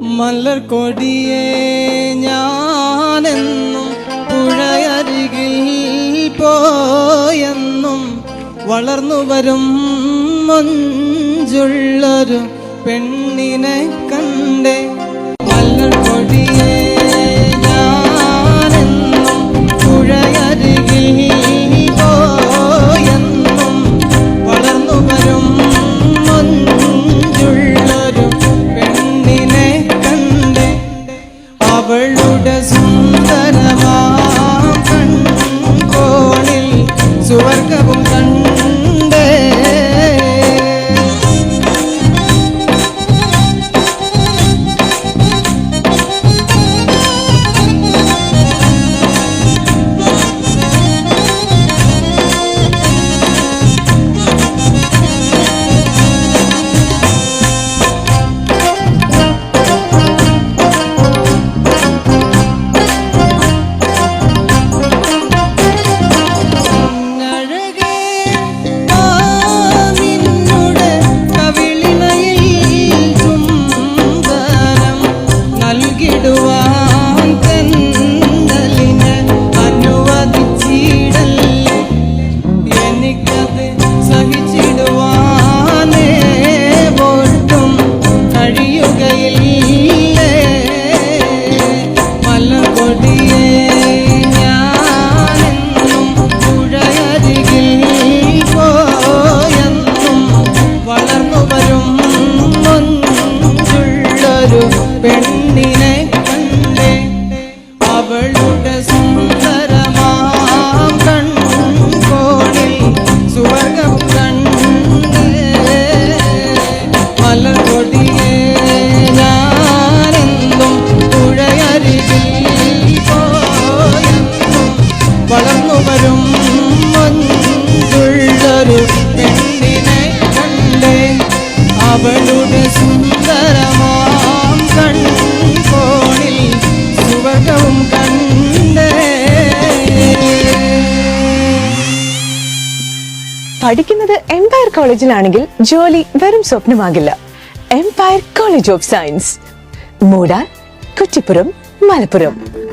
മലർ കൊടിയേ ഞാനെന്നും പുഴയരികിൽ പോയെന്നും വളർന്നു വരും മഞ്ചുള്ളൊരു പെണ്ണിനെ കണ്ടേ സുവർഗവും വളർന്നു വരും മഞ്ചുള്ളൊരു പെണ്ണിനെ കണ്ടേ. അവളുടെ സുന്ദരമാം കൺകോണിൽ സുവർഗവും കണ്ടേ. പഠിക്കുന്നത് എംപയർ കോളേജിലാണെങ്കിൽ ജോലി വെറും സ്വപ്നമാകില്ല. എംപയർ കോളേജ് ഓഫ് സയൻസ് മൂടാൻ കുറ്റിപ്പുറം മലപ്പുറം.